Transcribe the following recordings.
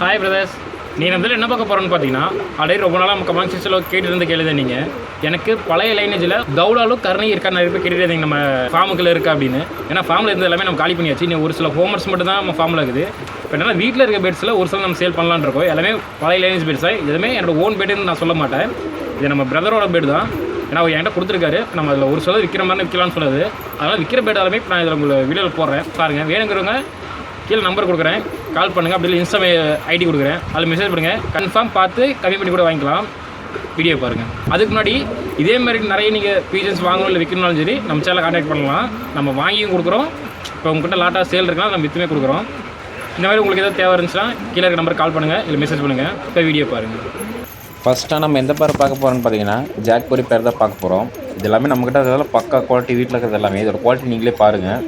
Hi brothers நீ வந்து என்ன பார்க்க போகிறோன்னு பார்த்தீங்கன்னா ஆல்ரெடி ரொம்ப நாளாக நம்ம கமெண்ட் செக்ஷனில் கேட்டு இருந்து கேளுங்க நீங்கள் எனக்கு பழைய லைனேஜில் கவுடாலும் கருணை இருக்கா நிறைய பேர் கேட்டுருந்தீங்க நம்ம ஃபார்முக்குள்ள இருக்கா அப்படின்னு. ஏன்னா ஃபார்மில் இருந்த எல்லாமே நம்ம காலி பண்ணியாச்சு. இன்னும் ஒரு சில ஹோமர்ஸ் மட்டும் தான் நம்ம ஃபார்மில் இருக்குது. இப்போ என்னன்னா வீட்டில் இருக்க பெட்ஸில் ஒரு சில நம்ம சேல் பண்ணலான் இருக்கோம். எல்லாமே பழைய லைனேஜ் பெட்ஸ் தான் எதுவுமே என்னோட ஓன் பெட்டுன்னு நான் சொல்ல மாட்டேன். இது நம்ம பிரதரோட பெட் தான். ஏன்னா அவர் என்கிட்ட கொடுத்துருக்காரு. நம்ம அதில் ஒரு சில விற்கிற மாதிரி விற்கலாம்னு சொல்லுது. அதனால் விற்கிற பெட் எல்லாமே இப்போ நான் இதில் உங்களுக்கு வீடியோவில் போடுறேன். பாருங்கள் வேணுங்கிறவங்க கீழே நம்பர் கொடுக்குறேன். கால் பண்ணுங்கள் அப்படி இல்லை இன்ஸ்டா ஐடி கொடுக்குறேன். அதில் மெசேஜ் பண்ணுங்கள் கன்ஃபார்ம் பார்த்து கம்மி பண்ணி கூட வாங்கிக்கலாம். வீடியோ பாருங்கள் அதுக்கு முன்னாடி இதே மாதிரி நிறைய நீங்கள் பீஜன்ஸ் வாங்கணும் இல்லை விற்கணும்னாலும் சரி நம்ம சேனலில் காண்டாக்ட் பண்ணலாம். நம்ம வாங்கியும் கொடுக்குறோம். இப்போ உங்ககிட்ட லாட்டாக சேல் இருக்கலாம் நம்ம வித்துமே கொடுக்குறோம். இந்த மாதிரி உங்களுக்கு எதாவது தேவை இருந்துச்சுன்னா கீழே இருக்க நம்பர் கால் பண்ணுங்கள் இல்லை மெசேஜ் பண்ணுங்கள் இப்போ வீடியோ பாருங்கள் ஃபஸ்ட்டாக நம்ம எந்த பேர் பார்க்க போகிறோம்னு பார்த்தீங்கன்னா ஜாக்பரி பேர் தான் பார்க்க போகிறோம் இது எல்லாமே நம்மக்கிட்ட அதெல்லாம் பக்கா குவாலிட்டி வீட்டில் இருக்கிறது எல்லாமே. இதோட குவாலிட்டி நீங்களே பாருங்கள்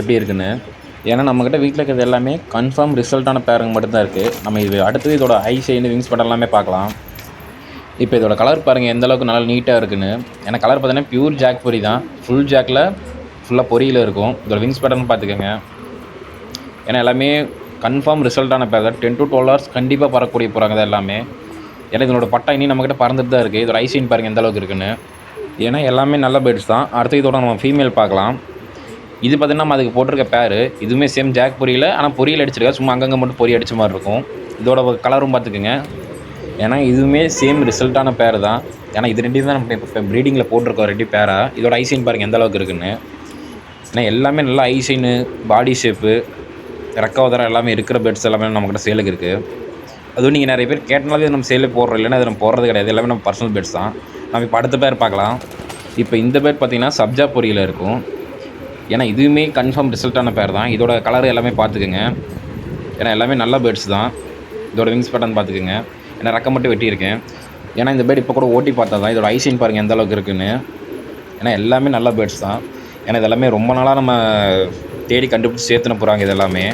எப்படி இருக்குன்னு. ஏன்னா நம்மக்கிட்ட வீட்டில் இருக்கிறது எல்லாமே கன்ஃபார்ம் ரிசல்ட்டான பேருங்க மட்டும்தான் இருக்குது நம்ம இது அடுத்தது இதோட ஐசைனு விங்ஸ் பட்டம் எல்லாமே பார்க்கலாம். இப்போ இதோட கலர் பாருங்கள் எந்த அளவுக்கு நல்லா நீட்டாக இருக்குன்னு. ஏன்னா கலர் பார்த்தீங்கன்னா பியூர் ஜாக் பொரி தான். ஃபுல் ஜாக்கில் ஃபுல்லாக பொரியில் இருக்கும். இதோட விங்ஸ் பட்டன் பார்த்துக்கோங்க. ஏன்னா எல்லாமே கன்ஃபார்ம் ரிசல்ட்டான பேர் தான் டென் டு டுவெல் ஹவர்ஸ் கண்டிப்பாக பறக்கக்கூடிய போகிறாங்க தான் எல்லாமே. ஏன்னா இதனோட பட்டா இனி நம்மக்கிட்ட பறந்துட்டு தான் இருக்குது இதோட ஐசைன் பாருங்கள் எந்த அளவுக்கு இருக்குன்னு. ஏன்னா எல்லாமே நல்ல பேர்ட்ஸ் தான். அடுத்து இதோட நம்ம ஃபீமேல் பார்க்கலாம். இது பார்த்தீங்கன்னா நம்ம அதுக்கு போட்டிருக்க பேர் இதுவுமே சேம் ஜாக் பொரியல ஆனால் பொரியல் அடிச்சிருக்கா சும்மா அங்கங்கே மட்டும் பொரிய அடிச்ச மாதிரி இருக்கும். இதோட கலரும் பார்த்துக்குங்க ஏன்னா இதுவுமே சேம் ரிசல்ட்டான பேர் தான். ஏன்னா இது ரெண்டையும் தான் நம்ம இப்போ ப்ரீடிங்கில் போட்டிருக்கோம் ரெண்டு பேராக இதோட ஐசைன் பாருங்கள் எந்த அளவுக்கு இருக்குன்னு. ஏன்னா எல்லாமே நல்லா ஐசைனு பாடி ஷேப்பு ரெக்கவதரம் எல்லாமே இருக்கிற பெட்ஸ் எல்லாமே நம்மக்கிட்ட சேலுக்கு இருக்குது அதுவும் நீங்கள் நிறைய பேர் கேட்டனாலே நம்ம சேலில் போடுறோம். இல்லைன்னா அது நம்ம போடுறது கிடையாது. எல்லாமே நம்ம பர்சனல் பெட்ஸ் தான். நம்ம இப்போ அடுத்த பேர் பார்க்கலாம். இப்போ இந்த பேர் பார்த்தீங்கன்னா சப்ஜா பொரியில் இருக்கும். ஏன்னா இதுவுமே கன்ஃபார்ம் ரிசல்ட்டான பேர் தான். இதோட கலர் எல்லாமே பார்த்துக்குங்க. ஏன்னா எல்லாமே நல்ல பேர்ட்ஸ் தான். இதோட விங்ஸ் பேட்டர்ன் பார்த்துக்குங்க. ஏன்னா ரக்கம் மட்டும் வெட்டியிருக்கேன். ஏன்னா இந்த பேர்ட் இப்போ கூட ஓட்டி பார்த்தா தான் இதோட ஐசின் பாருங்கள் எந்த அளவுக்கு இருக்குன்னு. ஏன்னா எல்லாமே நல்ல பேர்ட்ஸ் தான். ஏன்னா இதெல்லாமே ரொம்ப நாளாக நம்ம தேடி கண்டுபிடிச்சி சேர்த்துன போகிறாங்க இதெல்லாமே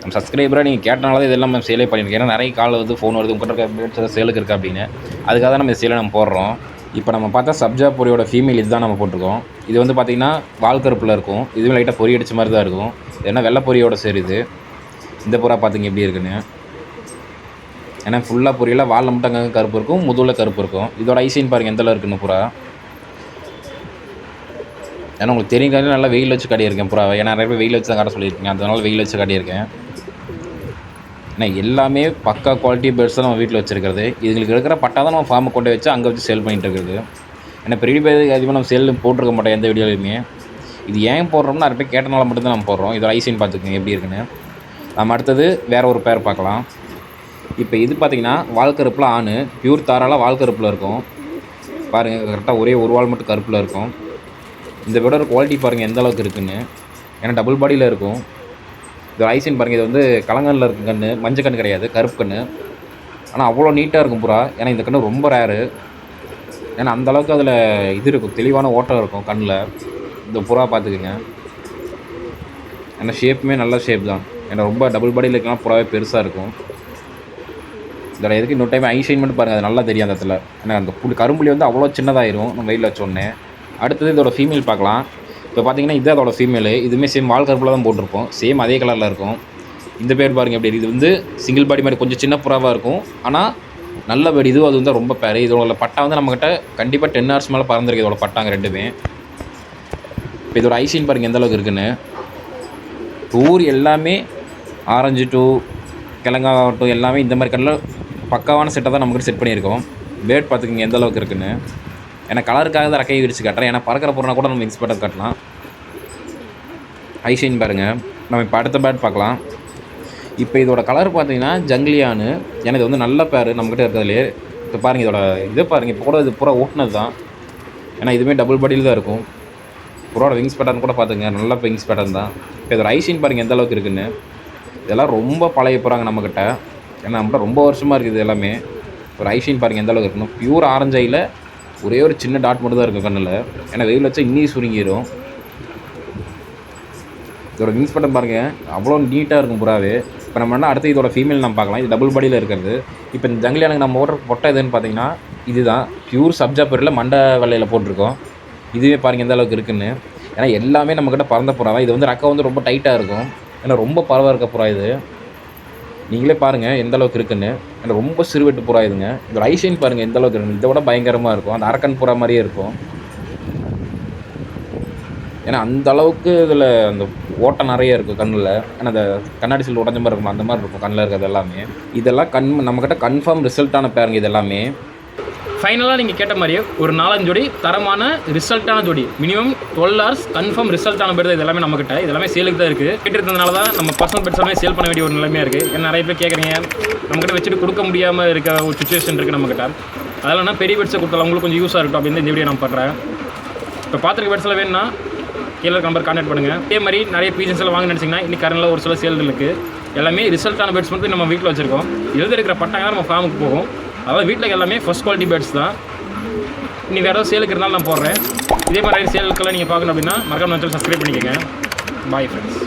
நம்ம சப்ஸ்கிரைபராக நீங்கள் கேட்டனால தான் இதெல்லாம் நம்ம சேலே பண்ணியிருக்கேன் ஏன்னா நிறைய கால் வந்து ஃபோன் வருது. உங்கள்கிட்ட இருக்க பேர்ட்ஸ் எதாவது சேலுக்கு இருக்கா அப்படின்னு. அதுக்காக தான் நம்ம இந்த சேலை நம்ம போடுறோம். இப்போ நம்ம பார்த்தா சப்ஜா பொரியோட ஃபீமேல் இதுதான் நம்ம போட்டிருக்கோம். இது வந்து பார்த்திங்கன்னா வால்கருப்பில் இருக்கும். இதுவும் லைட்டாக பொரி அடித்த மாதிரி தான் இருக்கும். ஏன்னா வெள்ளை பொரியோட சேருது இந்த புறா பார்த்திங்க எப்படி இருக்குன்னு. ஏன்னா ஃபுல்லாக பொரியெல்லாம் வாலில் மட்டும் அங்கங்கே கருப்பு இருக்கும் முதுகில் கருப்பு இருக்கும். இதோட ஐசைன் பாருங்கள் எந்தளவு இருக்குன்னு புறா ஏன்னா உங்களுக்கு தெரியும் நல்லா வெயில் வச்சு காட்டியிருக்கேன் புறா ஏன்னா நிறைய பேர் வெயில் வச்சு தான் காட்ட சொல்லியிருக்கேன் அதனால வெயில் வச்சு காட்டியிருக்கேன். ஏன்னா எல்லாமே பக்கா குவாலிட்டி பேர்ட்ஸ் தான் நம்ம வீட்டில் வச்சுருக்கிறது. இதுங்களுக்கு இருக்கிற பட்டா தான் நம்ம ஃபார்மை கொண்டு வச்சு அங்கே வச்சு சேல் பண்ணிட்டு இருக்குது ஏன்னா பெரிய பேருக்கு அதிகமாக நம்ம சேல் போட்டிருக்க மாட்டோம் எந்த வீடியோலையுமே. இது ஏன் போடுறோம்னா நிறைய பேர் கேட்டனால மட்டும்தான் நம்ம போடுறோம். இதோட ஐசின் பார்த்துக்கோங்க எப்படி இருக்குன்னு. நம்ம அடுத்தது வேறு ஒரு பேர் பார்க்கலாம். இப்போ இது பார்த்தீங்கன்னா வால்கருப்பில் ஆணு. பியூர் வால் கருப்பில் இருக்கும். பாருங்கள் கரெக்டாக ஒரே ஒரு வால் மட்டும் கருப்பில் இருக்கும். இந்த விடோட குவாலிட்டி பாருங்கள் எந்த அளவுக்கு இருக்குன்னு. ஏன்னா டபுள் பாடியில் இருக்கும். இது ஐசின் பாருங்கள் இது வந்து கலங்கனில் இருக்கும் கன்று மஞ்சள் கன்று கிடையாது கருப்பு கன்று ஆனால் அவ்வளோ நீட்டாக இருக்கும் புறா. ஏன்னா இந்த கன்று ரொம்ப ரேரு ஏன்னா அந்த அளவுக்கு அதில் இது இருக்கும் தெளிவான ஓட்டம் இருக்கும் கண்ணில். இந்த புறா பார்த்துக்குங்க. ஏன்னா ஷேப்புமே நல்ல ஷேப் தான். ஏன்னா ரொம்ப டபுள் பாடியில் இருக்கலாம் புறாவே பெருசாக இருக்கும். இதோட எதுக்கு இன்னொரு டைம் ஐஷைன் மட்டும் பாருங்கள் அது நல்லா தெரியும் அந்த இடத்துல. ஏன்னா அந்த புளி கரும்புலி வந்து அவ்வளோ சின்னதாயிரும் நம்ம வெயிலில் வச்சோடனே அடுத்தது இதோட ஃபீமேல் பார்க்கலாம். இப்போ பார்த்தீங்கன்னா இது அதோட ஃபீமேலு இதுவுமே சேம் வால் கருப்பில் தான் போட்டிருப்போம். சேம் அதே கலரில் இருக்கும். இந்த பேர் பாருங்கள் எப்படி இது வந்து சிங்கிள் பாடி மாதிரி கொஞ்சம் சின்ன புறாவாக இருக்கும். ஆனால் நல்ல பேர் இதுவும் அது வந்து ரொம்ப பேர் இதோட பட்டா வந்து நம்மக்கிட்ட கண்டிப்பாக டென் ஹவர்ஸ் மேலே பறந்துருக்கு இதோட பட்டாங்க ரெண்டுமே. இப்போ இதோட ஐசின் பாருங்கள் எந்த அளவுக்கு இருக்குன்னு. டூர் எல்லாமே ஆரஞ்சு டூ கிழங்காகட்டும் எல்லாமே இந்த மாதிரி கலரில் பக்காவான செட்டை தான் நம்மக்கிட்ட செட் பண்ணியிருக்கோம். பேர்ட் பார்த்துக்கோங்க எந்த அளவுக்கு இருக்குன்னு. ஏன்னா கலருக்காக தான் ரக்கையை விரிச்சு காட்டுறேன். ஏன்னா பறக்கிற பொருளை கூட நம்ம மிக்ஸ் பண்ண காட்டலாம். ஐஷைன் பாருங்கள் நம்ம இப்போ அடுத்த பேட் பார்க்கலாம். இப்போ இதோட கலர் பார்த்தீங்கன்னா ஜங்கிலியானு. எனக்கு வந்து நல்ல பேர் நம்மக்கிட்ட இருக்கிறதுலே இப்போ பாருங்கள் இதோட இதை பாருங்கள் இப்போ கூட இது பூரா ஓட்டுனது தான் ஏன்னா இதுவுமே டபுள் பாடியில் தான் இருக்கும். புறோட விங்ஸ் பேட்டர்ன் கூட பார்த்துங்க. நல்ல விங்ஸ் பேட்டர்ன் தான். இப்போ இதோட ஐஷைன் பாருங்கள் எந்த அளவுக்கு இருக்குன்னு. இதெல்லாம் ரொம்ப பழைய போகிறாங்க நம்மக்கிட்ட ஏன்னா நம்மகிட்ட ரொம்ப வருஷமாக இருக்குது இது எல்லாமே. ஒரு ஐஷைன் பாருங்கள் எந்த அளவுக்கு இருக்கணும் பியூர் ஆரஞ்சையில் ஒரே ஒரு சின்ன டாட் மட்டும் தான் இருக்கும் கண்ணில். ஏன்னா வெயில் வச்சா இன்னி சுருங்கிடும் இதோட விங்ஸ் பட்டம் பாருங்கள் அவ்வளோ நீட்டாக இருக்கும் புறாவே. இப்போ நம்ம என்ன அடுத்து இதோட ஃபீமேல் நம்ம பார்க்கலாம். இது டபுள் பாடியில் இருக்கிறது. இப்போ இந்த ஜங்கிலியானுக்கு நம்ம ஓடுற பொட்டை எதுன்னு பார்த்தீங்கன்னா இதுதான். பியூர் சப்ஜா பொருளில் மண்டை வெள்ளையில் போட்டிருக்கோம். இதுவே பாருங்கள் எந்த அளவுக்கு இருக்குன்னு. ஏன்னா எல்லாமே நம்மக்கிட்ட பறந்த புறா தான். இது வந்து ரக்கம் வந்து ரொம்ப டைட்டாக இருக்கும். ஏன்னா ரொம்ப பறவை இருக்க புறா இது. நீங்களே பாருங்கள் எந்த அளவுக்கு இருக்குன்னு. ஏன்னா ரொம்ப சிறுவெட்டு புறா இதுங்க. இதோட ஐஷைன் பாருங்கள் எந்த அளவுக்கு இருக்குன்னு. இதை விட பயங்கரமாக இருக்கும். அந்த அரக்கன் புறா மாதிரியே இருக்கும். ஏன்னா அந்த அளவுக்கு இதில் அந்த ஓட்டம் நிறைய இருக்குது கண்ணில். ஏன்னா அந்த கண்ணாடி சில் உடஞ்ச மாதிரி இருக்கும் அந்த மாதிரி இருக்கும் கண்ணில் இருக்கிறது எல்லாமே. இதெல்லாம் கண் நம்மக்கிட்ட கன்ஃபார்ம் ரிசல்ட்டான பேருங்க இது எல்லாமே. ஃபைனலாக நீங்கள் கேட்ட மாதிரியே ஒரு நாலஞ்சு ஜோடி தரமான ரிசல்ட்டான ஜோடி. மினிமம் டுவெல் ஹவர்ஸ் கன்ஃபார்ம் ரிசல்ட்டான பேர் இது எல்லாமே நம்மக்கிட்ட இது எல்லாமே சேலுக்கு தான் இருக்குது கேட்டிருந்ததுனால தான் நம்ம பர்சனல் பெட்ஸ் எல்லாமே சேல் பண்ண வேண்டிய ஒரு நிலைமையாக இருக்குது ஏன்னா நிறைய பேர் கேட்குறீங்க நம்மக்கிட்ட வச்சுட்டு கொடுக்க முடியாமல் இருக்க ஒரு சுச்சுவேஷன் இருக்குது நம்மக்கிட்ட அதெல்லாம் பெரிய பெட்ஸை கொடுத்தாலும் உங்களுக்கு கொஞ்சம் யூஸாக இருக்கட்டும் அப்படின்னு இந்த வீடியோ நான் பண்ணுறேன் இப்போ பார்த்துருக்க பெட்ஸில் வேணும்னா கீழே நம்பர் கான்டாக்ட் பண்ணுங்கள் அதே மாதிரி நிறைய பீசன்ஸ் எல்லாம் வாங்க நினச்சிங்கன்னா இன்னைக்கு கரண்டில் ஒரு சில சேல் இருக்குது எல்லாமே ரிசல்ட்டான பேட்ஸ் மட்டும் நம்ம வீட்டில் வச்சுருக்கோம். எழுதி இருக்கிற பட்டாங்க நம்ம ஃபார்முக்கு போகும். அதாவது வீட்டில் எல்லாமே ஃபஸ்ட் குவாலிட்டி பேட்ஸ் தான். நீ வேறு ஏதாவது சேலுக்கு இருந்தாலும் நான் போடுறேன். இதே மாதிரி சேலுக்கெல்லாம் நீங்கள் பார்க்கணும் அப்படின்னா மறக்காம சப்ஸ்கிரைப் பண்ணிக்கோங்க. Bye friends